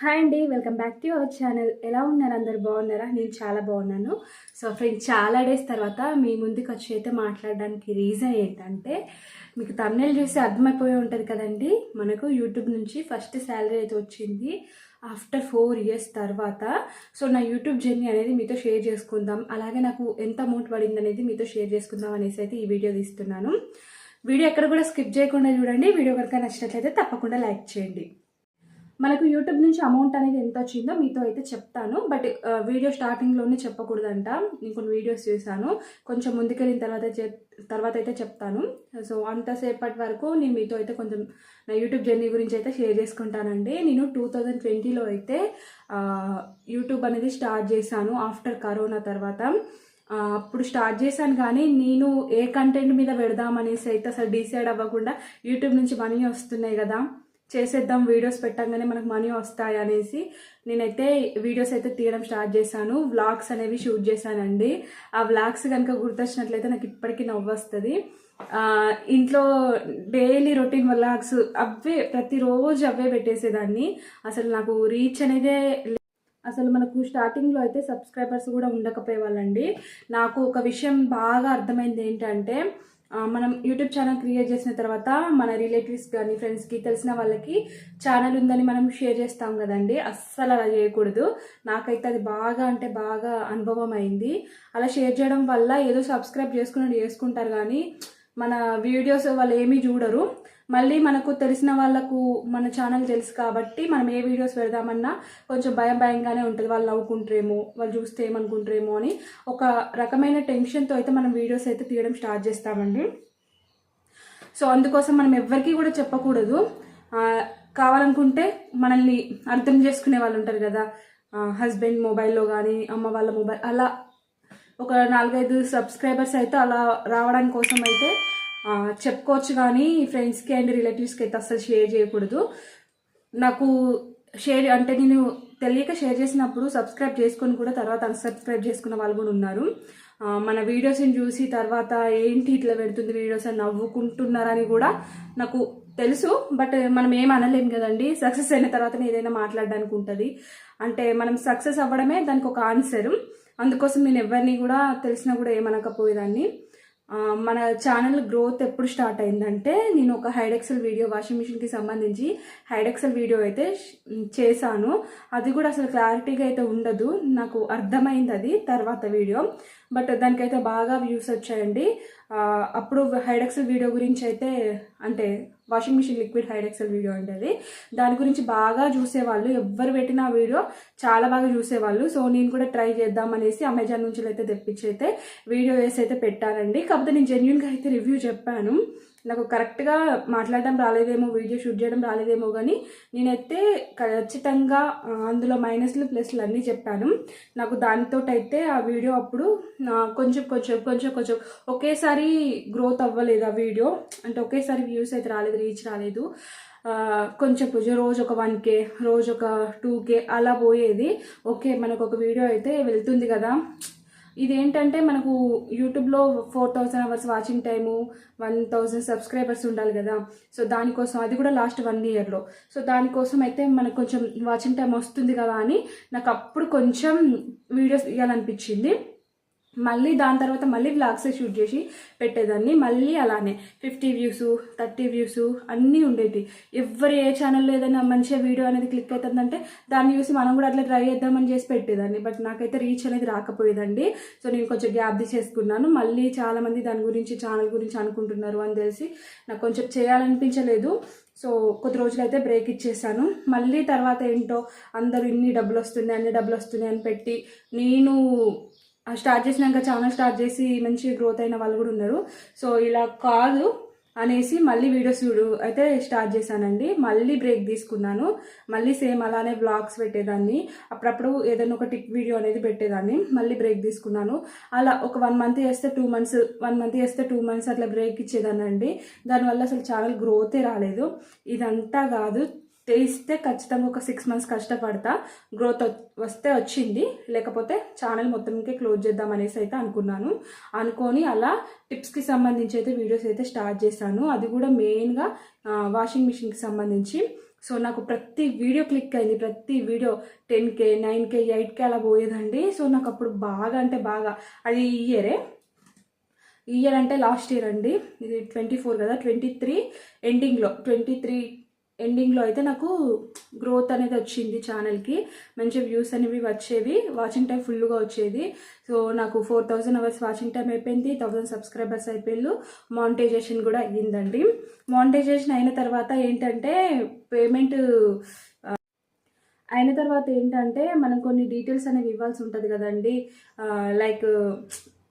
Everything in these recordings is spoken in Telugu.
హాయ్ అండి welcome back to our channel. ఎలా ఉన్నారు అందరు? బాగున్నారా? నేను చాలా బాగున్నాను. సో ఫ్రెండ్స్ చాలా డేస్ తర్వాత మీ ముందుకు వచ్చి అయితే మాట్లాడడానికి రీజన్ ఏంటంటే మీకు తమిళ చూసి అర్థమైపోయి ఉంటుంది కదండి. మనకు యూట్యూబ్ నుంచి ఫస్ట్ శాలరీ అయితే వచ్చింది ఆఫ్టర్ ఫోర్ ఇయర్స్ తర్వాత. సో నా యూట్యూబ్ జర్నీ అనేది మీతో షేర్ చేసుకుందాం. అలాగే నాకు ఎంత అమౌంట్ పడింది అనేది మీతో షేర్ చేసుకుందాం అనేసి అయితే ఈ వీడియో తీస్తున్నాను. వీడియో ఎక్కడ కూడా స్కిప్ చేయకుండా చూడండి. వీడియో కనుక నచ్చినట్లయితే తప్పకుండా లైక్ చేయండి. మనకు యూట్యూబ్ నుంచి అమౌంట్ అనేది ఎంత వచ్చిందో మీతో అయితే చెప్తాను. బట్ వీడియో స్టార్టింగ్లోనే చెప్పకూడదంట. నేను కొన్ని వీడియోస్ చూసాను కొంచెం ముందుకెళ్ళిన తర్వాత చెప్- తర్వాత అయితే చెప్తాను. సో అంతసేపటి వరకు నేను మీతో అయితే కొంచెం నా యూట్యూబ్ జర్నీ గురించి అయితే షేర్ చేసుకుంటానండి. నేను టూ థౌజండ్ ట్వంటీలో అయితే uh, యూట్యూబ్ అనేది స్టార్ట్ చేశాను ఆఫ్టర్ కరోనా తర్వాత. Uh, అప్పుడు స్టార్ట్ చేశాను కానీ నేను ఏ కంటెంట్ మీద పెడదామనేసి అయితే అసలు డిసైడ్ అవ్వకుండా యూట్యూబ్ నుంచి మనీ వస్తున్నాయి కదా. చేసేద్దాం వీడియోస్ పెట్టంగానే మనకు మనీ వస్తాయి అనేసి నేనైతే వీడియోస్ అయితే తీయడం స్టార్ట్ చేశాను. వ్లాగ్స్ అనేవి షూట్ చేశానండి. ఆ వ్లాగ్స్ కనుక గుర్తొచ్చినట్లయితే నాకు ఇప్పటికీ నవ్వు వస్తుంది ఇంట్లో డైలీ రొటీన్ వ్లాగ్స్ అవే ప్రతిరోజు అవే పెట్టేసేదాన్ని. అసలు నాకు రీచ్ అనేదే అసలు మనకు స్టార్టింగ్లో అయితే సబ్స్క్రైబర్స్ కూడా ఉండకపోయే వాళ్ళండి నాకు ఒక విషయం బాగా అర్థమైంది ఏంటంటే మనం యూట్యూబ్ ఛానల్ క్రియేట్ చేసిన తర్వాత మన రిలేటివ్స్ కానీ ఫ్రెండ్స్కి తెలిసిన వాళ్ళకి ఛానల్ ఉందని మనం షేర్ చేస్తాం కదండి. అస్సలు అలా చేయకూడదు. నాకైతే అది బాగా అంటే బాగా అనుభవం అయింది. అలా షేర్ చేయడం వల్ల ఏదో సబ్స్క్రైబ్ చేసుకుని చేసుకుంటారు కానీ మన వీడియోస్ వాళ్ళు ఏమీ చూడరు. మళ్ళీ మనకు తెలిసిన వాళ్ళకు మన ఛానల్ తెలుసు కాబట్టి మనం ఏ వీడియోస్ పెడదామన్నా కొంచెం భయం భయంగానే ఉంటుంది. వాళ్ళు నవ్వుకుంటారేమో వాళ్ళు చూస్తే ఏమనుకుంటారేమో అని ఒక రకమైన టెన్షన్తో అయితే మనం వీడియోస్ అయితే తీయడం స్టార్ట్ చేస్తామండి. సో అందుకోసం మనం ఎవ్వరికీ కూడా చెప్పకూడదు. కావాలనుకుంటే మనల్ని అర్థం చేసుకునే వాళ్ళు ఉంటారు కదా. హస్బెండ్ మొబైల్లో కానీ అమ్మ వాళ్ళ మొబైల్ అలా ఒక నాలుగైదు సబ్స్క్రైబర్స్ అయితే అలా రావడానికి కోసం అయితే చెప్పుకోవచ్చు కానీ ఫ్రెండ్స్కి అండ్ రిలేటివ్స్కి అయితే అస్సలు షేర్ చేయకూడదు. నాకు షేర్ అంటే నేను తెలియక షేర్ చేసినప్పుడు సబ్స్క్రైబ్ చేసుకొని కూడా తర్వాత అన్సబ్స్క్రైబ్ చేసుకున్న వాళ్ళు కూడా ఉన్నారు. మన వీడియోస్ని చూసి తర్వాత ఏంటి ఇట్లా పెడుతుంది వీడియోస్ అని నవ్వుకుంటున్నారని కూడా నాకు తెలుసు. బట్ మనం ఏం అనలేం కదండి. సక్సెస్ అయిన తర్వాత ఏదైనా మాట్లాడడానికి ఉంటుంది. అంటే మనం సక్సెస్ అవ్వడమే దానికి ఒక ఆన్సర్ అందుకోసం నేను ఎవరిని కూడా తెలిసినా కూడా ఏమనకపోయేదాన్ని. మన ఛానల్ గ్రోత్ ఎప్పుడు స్టార్ట్ అయిందంటే నేను ఒక హైడెక్సెల్ వీడియో వాషింగ్ మిషన్కి సంబంధించి హైడెక్సెల్ వీడియో అయితే చేశాను. అది కూడా అసలు క్లారిటీగా అయితే ఉండదు. నాకు అర్థమైంది అది తర్వాత వీడియో బట్ దానికైతే బాగా వ్యూస్ వచ్చాయండి. అప్పుడు హైడెక్సెల్ వీడియో గురించి అయితే అంటే వాషింగ్ మిషన్ లిక్విడ్ హైడెక్సెల్ వీడియో అంటే అది. దాని గురించి బాగా చూసేవాళ్ళు ఎవ్వరు పెట్టిన వీడియో చాలా బాగా చూసేవాళ్ళు. సో నేను కూడా ట్రై చేద్దాం అనేసి అమెజాన్ నుంచి అయితే తెప్పించి అయితే వీడియో వేసి అయితే పెట్టానండి. కాకపోతే నేను జెన్యున్గా అయితే రివ్యూ చెప్పాను. నాకు కరెక్ట్గా మాట్లాడడం రాలేదేమో వీడియో షూట్ చేయడం రాలేదేమో కానీ నేనైతే ఖచ్చితంగా అందులో మైనస్లు ప్లస్లు అన్నీ చెప్పాను. నాకు దానితోటైతే ఆ వీడియో అప్పుడు కొంచెం కొంచెం కొంచెం కొంచెం ఒకేసారి గ్రోత్ అవ్వలేదు ఆ వీడియో? అంటే ఒకేసారి వ్యూస్ అయితే రాలేదు రీచ్ రాలేదు. కొంచెం కొంచెం రోజు ఒక వన్ కే రోజు ఒక టూ కే అలా పోయేది. ఓకే మనకు ఒక వీడియో అయితే వెళ్తుంది కదా. ఇదేంటంటే మనకు యూట్యూబ్లో four thousand hours watching time one thousand subscribers ఉండాలి కదా. సో దానికోసం అది కూడా లాస్ట్ వన్ ఇయర్లో సో దానికోసం అయితే మనకు కొంచెం వాచింగ్ టైం వస్తుంది కదా అని నాకు అప్పుడు కొంచెం వీడియోస్ ఇవ్వాలనిపించింది మళ్ళీ దాని తర్వాత మళ్ళీ వ్లాగ్స్ షూట్ చేసి పెట్టేదాన్ని. మళ్ళీ అలానే ఫిఫ్టీ వ్యూస్ థర్టీ వ్యూస్ అన్నీ ఉండేవి ఎవరు ఏ ఛానల్లో ఏదైనా మంచిగా వీడియో అనేది క్లిక్ అవుతుందంటే దాన్ని చూసి మనం కూడా అట్లా ట్రై చేద్దామని చేసి పెట్టేదాన్ని. బట్ నాకైతే రీచ్ అనేది రాకపోయేదండి. సో నేను కొంచెం గ్యాప్ చేసుకున్నాను మళ్ళీ చాలామంది దాని గురించి ఛానల్ గురించి అనుకుంటున్నారు అని తెలిసి నాకు కొంచెం చేయాలనిపించలేదు. సో కొద్ది రోజులైతే బ్రేక్ ఇచ్చేసాను. మళ్ళీ తర్వాత ఏంటో అందరూ ఇన్ని డబ్బులు వస్తున్నాయి అన్ని డబ్బులు వస్తున్నాయి అని పెట్టి నేను స్టార్ట్ చేసినాక ఛానల్ స్టార్ట్ చేసి మంచి గ్రోత్ అయిన వాళ్ళు కూడా ఉన్నారు. సో ఇలా కాదు అనేసి మళ్ళీ వీడియోస్ అయితే స్టార్ట్ చేశానండి. మళ్ళీ బ్రేక్ తీసుకున్నాను. మళ్ళీ సేమ్ అలానే బ్లాగ్స్ పెట్టేదాన్ని. అప్పుడప్పుడు ఏదైనా ఒక టిక్ వీడియో అనేది పెట్టేదాన్ని. మళ్ళీ బ్రేక్ తీసుకున్నాను. అలా ఒక వన్ మంత్ చేస్తే టూ మంత్స్ వన్ మంత్ చేస్తే టూ మంత్స్ అట్లా బ్రేక్ ఇచ్చేదాన్ని అండి దానివల్ల అసలు ఛానల్ గ్రోతే రాలేదు. ఇదంతా కాదు. తెలిస్తే ఖచ్చితంగా ఒక సిక్స్ మంత్స్ కష్టపడతా. గ్రోత్ వస్తే వచ్చింది. లేకపోతే ఛానల్ మొత్తంకి క్లోజ్ చేద్దాం అనేసి అయితే అనుకున్నాను. అనుకొని అలా టిప్స్కి సంబంధించి అయితే వీడియోస్ అయితే స్టార్ట్ చేశాను. అది కూడా మెయిన్గా వాషింగ్ మిషన్కి సంబంధించి. సో నాకు ప్రతి వీడియో క్లిక్ అయింది. ప్రతి video ten K nine K eight K అలా పోయేదండి. సో నాకు అప్పుడు బాగా అంటే బాగా అది ఈ ఇయరే ఇయర్ అంటే లాస్ట్ ఇయర్ అండి. ఇది ట్వంటీ ఫోర్ కదా? ట్వంటీ త్రీ ఎండింగ్లో ట్వంటీ త్రీ ఎండింగ్లో అయితే నాకు గ్రోత్ అనేది వచ్చింది ఛానల్కి. మంచి వ్యూస్ అనేవి వచ్చేవి. వాచింగ్ టైం ఫుల్గా వచ్చేది. సో నాకు four thousand hours watching time అయిపోయింది. థౌజండ్ సబ్స్క్రైబర్స్ అయిపోయిళ్ళు మానిటైజేషన్ కూడా అయ్యిందండి. మానిటైజేషన్ అయిన తర్వాత ఏంటంటే పేమెంట్ అయిన తర్వాత ఏంటంటే మనం కొన్ని డీటెయిల్స్ అనేవి ఇవ్వాల్సి ఉంటుంది కదండి. లైక్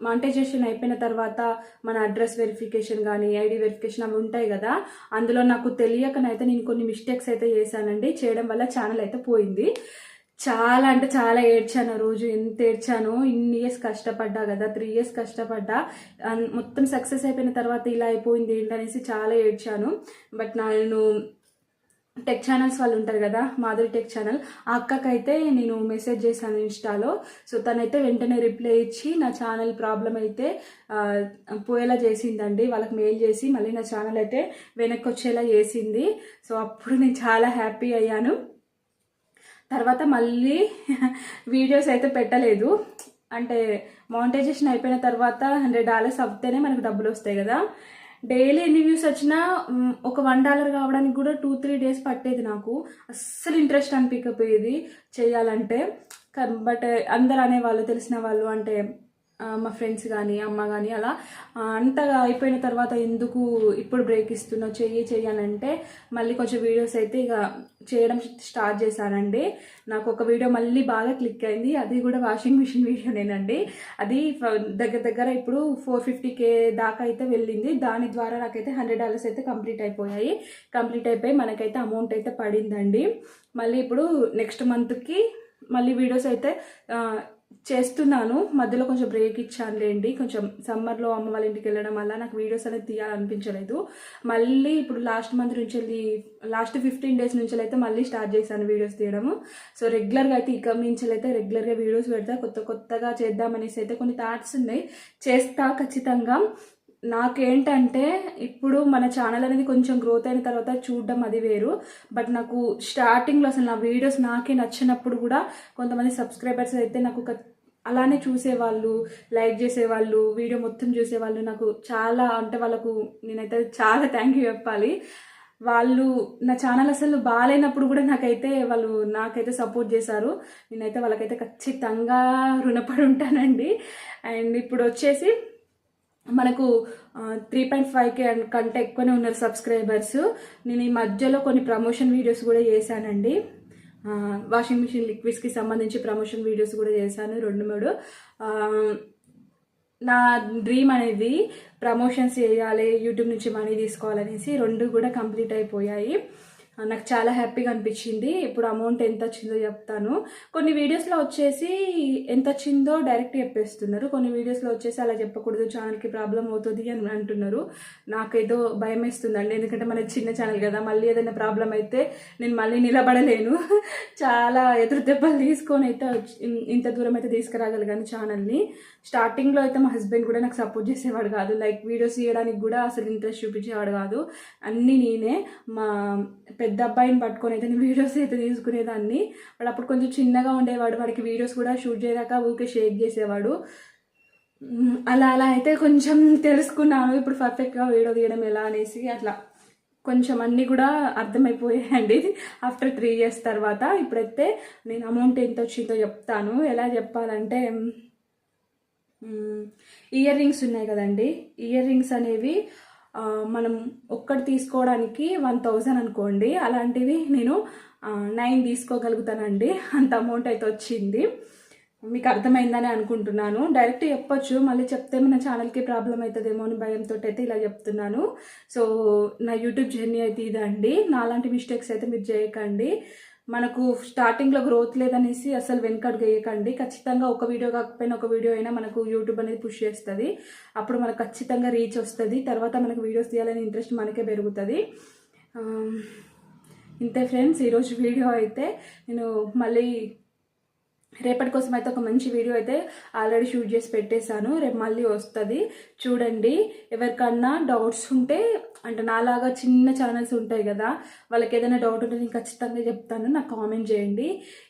మానిటైజేషన్ అయిపోయిన తర్వాత మన అడ్రస్ వెరిఫికేషన్ కానీ ఐడి వెరిఫికేషన్ అవి ఉంటాయి కదా. అందులో నాకు తెలియకనైతే నేను కొన్ని మిస్టేక్స్ అయితే చేశానండి. చేయడం వల్ల ఛానల్ అయితే పోయింది. చాలా అంటే చాలా ఏడ్చాను ఆ రోజు. ఎంత ఏడ్చాను ఇన్ని ఇయర్స్ కష్టపడ్డా కదా. త్రీ ఇయర్స్ కష్టపడ్డా. మొత్తం సక్సెస్ అయిపోయిన తర్వాత ఇలా అయిపోయింది ఏంటనేసి చాలా ఏడ్చాను. బట్ నేను టెక్ ఛానల్స్ వాళ్ళు ఉంటారు కదా మాధురి టెక్ ఛానల్ ఆ అక్కకైతే నేను మెసేజ్ చేశాను ఇన్స్టాలో సో తనైతే వెంటనే రిప్లై ఇచ్చి నా ఛానల్ ప్రాబ్లం అయితే పోయేలా చేసిందండి. వాళ్ళకి మెయిల్ చేసి మళ్ళీ నా ఛానల్ అయితే వెనక్కి వచ్చేలా చేసింది. సో అప్పుడు నేను చాలా హ్యాపీ అయ్యాను. తర్వాత మళ్ళీ వీడియోస్ అయితే పెట్టలేదు. అంటే మానిటైజేషన్ అయిపోయిన తర్వాత హండ్రెడ్ డాలర్స్ అవుతేనే మనకు డబ్బులు వస్తాయి కదా. డైలీ ఎన్ని వ్యూస్ వచ్చినా ఒక వన్ డాలర్ కావడానికి కూడా టూ త్రీ డేస్ పట్టేది నాకు. అస్సలు ఇంట్రెస్ట్ అనిపించకపోయేది చేయాలంటే బట్ అందరు అనేవాళ్ళు తెలిసిన వాళ్ళు అంటే మా ఫ్రెండ్స్ కానీ అమ్మ కానీ అలా అంతగా అయిపోయిన తర్వాత ఎందుకు ఇప్పుడు బ్రేక్ ఇస్తున్నావు? చెయ్యి చెయ్యి అని అంటే మళ్ళీ కొంచెం వీడియోస్ అయితే ఇక చేయడం స్టార్ట్ చేశానండి. నాకు ఒక వీడియో మళ్ళీ బాగా క్లిక్ అయింది. అది కూడా వాషింగ్ మిషన్ వీడియోనేనండి అది దగ్గర దగ్గర ఇప్పుడు ఫోర్ ఫిఫ్టీ కే దాకా అయితే వెళ్ళింది. దాని ద్వారా నాకైతే హండ్రెడ్ డాలర్స్ అయితే కంప్లీట్ అయిపోయాయి. కంప్లీట్ అయిపోయి మనకైతే అమౌంట్ అయితే పడిందండి. మళ్ళీ ఇప్పుడు నెక్స్ట్ మంత్కి మళ్ళీ వీడియోస్ అయితే చేస్తున్నాను. మధ్యలో కొంచెం బ్రేక్ ఇచ్చాను లేండి కొంచెం సమ్మర్లో అమ్మ వాళ్ళ ఇంటికి వెళ్ళడం వల్ల నాకు వీడియోస్ అనేది తీయాలనిపించలేదు. మళ్ళీ ఇప్పుడు లాస్ట్ మంత్ నుంచి వెళ్ళి లాస్ట్ ఫిఫ్టీన్ డేస్ నుంచి అయితే మళ్ళీ స్టార్ట్ చేశాను వీడియోస్ తీయడము. సో రెగ్యులర్గా అయితే ఇక నుంచి అయితే రెగ్యులర్గా వీడియోస్ పెడతా. కొత్త కొత్తగా చేద్దామనేసి అయితే కొన్ని థాట్స్ ఉన్నాయి. చేస్తా ఖచ్చితంగా. నాకేంటంటే ఇప్పుడు మన ఛానల్ అనేది కొంచెం గ్రోత్ అయిన తర్వాత చూడడం అది వేరు. బట్ నాకు స్టార్టింగ్లో అసలు నా వీడియోస్ నాకే నచ్చినప్పుడు కూడా కొంతమంది సబ్స్క్రైబర్స్ అయితే నాకు ఒక అలానే చూసేవాళ్ళు లైక్ చేసేవాళ్ళు వీడియో మొత్తం చూసేవాళ్ళు నాకు చాలా అంటే వాళ్ళకు నేనైతే చాలా థ్యాంక్ యూ చెప్పాలి. వాళ్ళు నా ఛానల్ అసలు బాగాలేనప్పుడు కూడా నాకైతే వాళ్ళు నాకైతే సపోర్ట్ చేశారు. నేనైతే వాళ్ళకైతే ఖచ్చితంగా రుణపడి ఉంటానండి. అండ్ ఇప్పుడు వచ్చేసి మనకు త్రీ పాయింట్ ఫైవ్ కే కంటే ఎక్కువనే ఉన్నారు సబ్స్క్రైబర్స్ నేను ఈ మధ్యలో కొన్ని ప్రమోషన్ వీడియోస్ కూడా చేశానండి. వాషింగ్ మిషన్ లిక్విడ్స్కి సంబంధించి ప్రమోషన్ వీడియోస్ కూడా చేశాను రెండు మూడు. నా డ్రీమ్ అనేది ప్రమోషన్స్ చేయాలి యూట్యూబ్ నుంచి మనీ తీసుకోవాలనేసి రెండు కూడా కంప్లీట్ అయిపోయాయి. నాకు చాలా హ్యాపీగా అనిపించింది. ఇప్పుడు అమౌంట్ ఎంత వచ్చిందో చెప్తాను. కొన్ని వీడియోస్లో వచ్చేసి ఎంత వచ్చిందో డైరెక్ట్ చెప్పేస్తున్నారు. కొన్ని వీడియోస్లో వచ్చేసి అలా చెప్పకూడదు ఛానల్కి ప్రాబ్లం అవుతుంది అని అంటున్నారు. నాకేదో భయం వేస్తుందండి. ఎందుకంటే మన చిన్న ఛానల్ కదా. మళ్ళీ ఏదైనా ప్రాబ్లం అయితే నేను మళ్ళీ నిలబడలేను. చాలా ఎదురు దెబ్బలు తీసుకొని అయితే ఇంత దూరం అయితే తీసుకురాగలిగాను ఛానల్ని స్టార్టింగ్లో అయితే మా హస్బెండ్ కూడా నాకు సపోర్ట్ చేసేవాడు కాదు. లైక్ వీడియోస్ తీయడానికి కూడా అసలు ఇంట్రెస్ట్ చూపించేవాడు కాదు. అన్నీ నేనే. మా పెద్ద అబ్బాయిని పట్టుకొని అయితే నేను వీడియోస్ అయితే తీసుకునేదాన్ని. వాడు అప్పుడు కొంచెం చిన్నగా ఉండేవాడు వాడికి వీడియోస్ కూడా షూట్ చేయదాకా ఊరికే షేక్ చేసేవాడు. అలా అలా అయితే కొంచెం తెలుసుకున్నాను. ఇప్పుడు పర్ఫెక్ట్గా వీడియో తీయడం ఎలా అనేసి అట్లా. కొంచెం అన్నీ కూడా అర్థమైపోయాయండి. ఆఫ్టర్ త్రీ ఇయర్స్ తర్వాత ఇప్పుడైతే నేను అమౌంట్ ఎంత వచ్చిందో చెప్తాను. ఎలా చెప్పాలంటే ఇయర్ రింగ్స్ ఉన్నాయి కదండి. ఇయర్ రింగ్స్ అనేవి మనం ఒక్కటి తీసుకోవడానికి వన్ థౌజండ్ అనుకోండి. అలాంటివి నేను నైన్ తీసుకోగలుగుతానండి. అంత అమౌంట్ అయితే వచ్చింది. మీకు అర్థమైందని అనుకుంటున్నాను. డైరెక్ట్ చెప్పొచ్చు. మళ్ళీ చెప్తే మన ఛానల్కి ప్రాబ్లం అవుతుందేమో అని భయంతో అయితే ఇలా చెప్తున్నాను. సో నా యూట్యూబ్ జర్నీ అయితే ఇదండి. నాలాంటి మిస్టేక్స్ అయితే మీరు చేయకండి. మనకు స్టార్టింగ్లో గ్రోత్ లేదనేసి అసలు వెనకడుగు వేయకండి. ఖచ్చితంగా ఒక వీడియో కాకపోయినా ఒక వీడియో అయినా మనకు యూట్యూబ్ అనేది పుష్ చేస్తుంది. అప్పుడు మనకు ఖచ్చితంగా రీచ్ వస్తుంది. తర్వాత మనకు వీడియోస్ తీయాలనే ఇంట్రెస్ట్ మనకే పెరుగుతుంది. ఇంతే ఫ్రెండ్స్ ఈరోజు వీడియో అయితే నేను మళ్ళీ రేపటి కోసం అయితే ఒక మంచి వీడియో అయితే ఆల్రెడీ షూట్ చేసి పెట్టేశాను. రేపు మళ్ళీ వస్తుంది. చూడండి. ఎవరికన్నా డౌట్స్ ఉంటే అంటే నాలాగా చిన్న ఛానల్స్ ఉంటాయి కదా వాళ్ళకి ఏదైనా డౌట్ ఉంటే నేను ఖచ్చితంగా చెప్తాను. నాకు కామెంట్ చేయండి.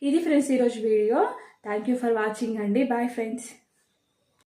ఇది ఫ్రెండ్స్ ఈరోజు video. Thank you for watching అండి. Bye friends